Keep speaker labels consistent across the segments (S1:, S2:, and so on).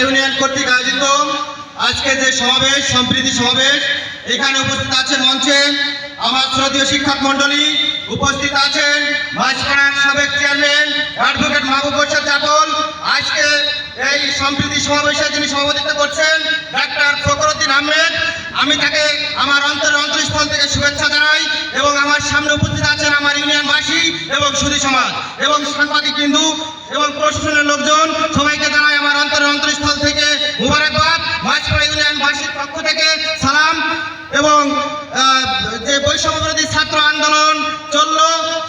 S1: Union কর্তৃক আয়োজিত আজকে যে সমাবেশ, সম্প্রীতি সমাবেশ, এখানে উপস্থিত আছে মঞ্চে আমার শ্রদ্ধীয় শিক্ষক মন্ডলী উপস্থিত আছেন মাছপাড়ার সাবেক চেয়ারম্যান, অ্যাডভোকেট মাহবুব বর্ষা এই সম্প্রীতি সমাবেশে যিনি সভাপতিত্ব করছেন ডাক্তার ফখরুদ্দিন আহমেদ, আমি তাকে আমার অন্তরের অন্তরস্থল থেকে শুভেচ্ছা জানাই এবং আমার সামনে উপস্থিত আছেন আমার ইউনিয়নবাসী এবং সুধী সমাজ এবং সাংবাদিক বিন্দু এবং প্রশাসনের লোকজন। সবাইকে জানাই আমার অন্তরের অন্তরস্থল থেকে মুবারকবাদ। মাছপাড়া ইউনিয়নবাসীর পক্ষ থেকে সালাম এবং যে বৈষম্য বিরোধী ছাত্র আন্দোলন চলল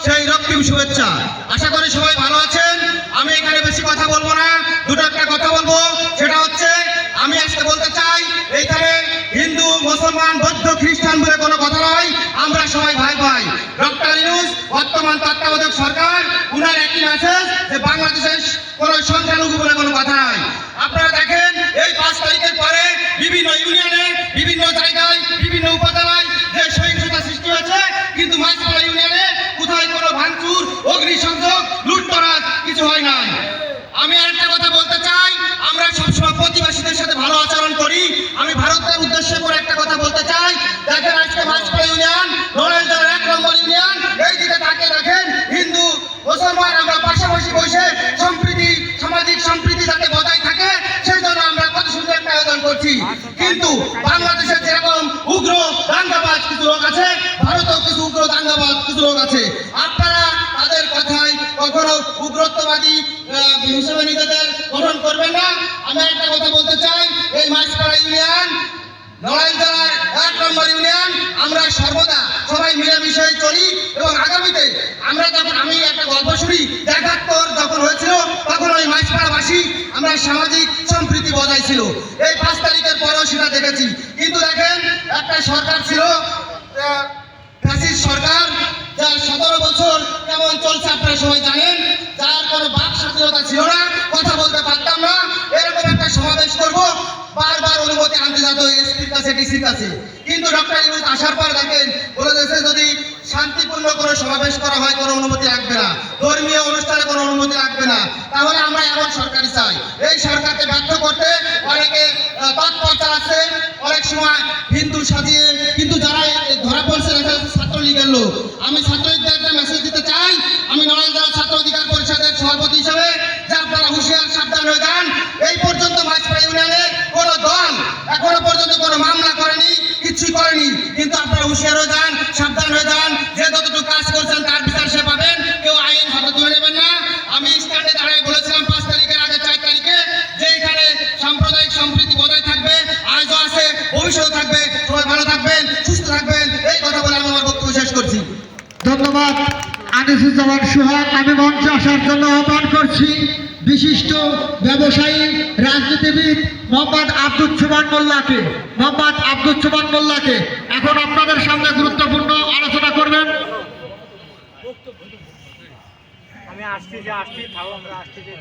S1: সেই রক্তিম শুভেচ্ছা। আশা করি সবাই ভালো আছেন। আমি এখানে বেশি কথা বলব না। দুটো একটা কথা বলব। সেটা হচ্ছে, আমি আজকে বলতে চাই এইখানে হিন্দু, মুসলমান, বৌদ্ধ, খ্রিস্টান বলে কোনো কথা নয় আমরা সবাই ভাই ভাই। ডক্টর ইউনুস, বর্তমান তত্ত্বাবধায়ক সরকার, উনার একই মেসেজ যে বাংলাদেশের কোনো সংখ্যালঘু বলে কোনো কথা নয় আপনারা দেখেন, এই পাঁচ তারিখের পরে বিভিন্ন ইউনিয়নে, বিভিন্ন জায়গায়, বিভিন্ন উপজেলায় যে সহিংসতা সৃষ্টি হয়েছে, কিন্তু মাছপাড়া ইউনিয়নে কোথায় কোনো ভাঙচুর, অগ্নিসংযোগ, লুটতরাজ কিছু হয় নাই। উদ্দেশ্যে করে একটা কথা বলতে চাই। দেখেন আজকে মাছপাড়া ইউনিয়ন নড়াইল এক নম্বর ইউনিয়ন। এই দিকে তাকে দেখেন, হিন্দু, মুসলমান, আমরা পাশাপাশি বসে সম্প্রীতি, সামাজিক সম্প্রীতি যাতে বজায় থাকে, সেই জন্য আমরা কত সুন্দর একটা আয়োজন করছি। কিন্তু বাংলাদেশের যেরকম উগ্র দাঙ্গাবাজ কিছু লোক আছে, ভারতেও কিছু উগ্র দাঙ্গাবাজ কিছু লোক আছে। আপনারা তাদের কথায় কখনো উগ্রত্ববাদী হিসেবে নিজেদের গঠন করবেন না। আমি একটা কথা বলতে চাই, এই মাছপাড়া ইউনিয়ন নড়াইল জেলার এক নম্বর ইউনিয়ন আমরা সর্বদা সবাই মিলেমিশে চলি এবং আগামীতে আমরা যখন আমি একটা গল্প শুনি একাত্তর যখন হয়েছিল, তখন ওই মাছপাড়াবাসী আমরা সামাজিক সম্প্রীতি বজায় ছিল এই পাঁচ তারিখের পরেও সেটা দেখেছি। কিন্তু দেখেন, একটা সরকার ছিল ফ্যাসিস্ট সরকার, যার সতেরো বছর কেমন চলছে আপনারা সবাই জানেন, যার কোনো বাক স্বাধীনতা ছিল না, কথা বলতে পারতাম না। এরকম একটা সমাবেশ করব, বারবার অনুমতি আনতে যেত এসপির কাছে ডিসির কাছে। কিন্তু ডক্টর ইউনুস আসার পর দেখেন বলে দেশে যদি শান্তিপূর্ণ কোনো সমাবেশ করা হয় কোনো অনুমতি লাগবে না। ধর্মীয় অনুষ্ঠানে কোনো অনুমতি লাগবে না। তাহলে আমরা এমন সরকারি চাই। এই সরকারকে ব্যর্থ করতে অনেকে আহ, তৎপর চালাচ্ছে অনেক সময় হিন্দু সাজিয়ে কিন্তু যারা ধরা পড়ছে ছাত্রলীগের লোক। আমি ছাত্রলীগদের একটা মেসেজ দিতে চাই। আমি জেলা ছাত্র অধিকার পরিষদের সভাপতি হিসেবে যে আপনারা হুঁশিয়ার সাবধান হয়ে যান। কিন্তু আপনারা হুঁশিয়ার হয়ে যান সাবধান হয়ে যান যে যতটুকু কাজ করছেন তার বিচার সে পাবেন কেউ আইন হাতে তুলে নেবেন না আমি স্ট্যান্ডে দাঁড়িয়ে বলেছিলাম পাঁচ তারিখের আগে চার তারিখে যে এখানে সাম্প্রদায়িক সম্প্রীতি বজায় থাকবে আজও আছে ভবিষ্যৎ থাকবে সবাই ভালো থাকবেন সুস্থ থাকবেন এই কথা বলে আমি আমার বক্তব্য শেষ করছি
S2: ধন্যবাদ আনিসুজ্জামান সোহাগ আমি মঞ্চে আসার জন্য আহ্বান করছি। বিশিষ্ট ব্যবসায়ী, রাজনীতিবিদ মোহাম্মদ আব্দুল সুমান মোল্লাকে। মোহাম্মদ আব্দুল সুমান মোল্লাকে এখন আপনাদের সামনে গুরুত্বপূর্ণ আলোচনা করবেন।
S3: আমি আসছি যে আসছি তাও আমরা আসছি যে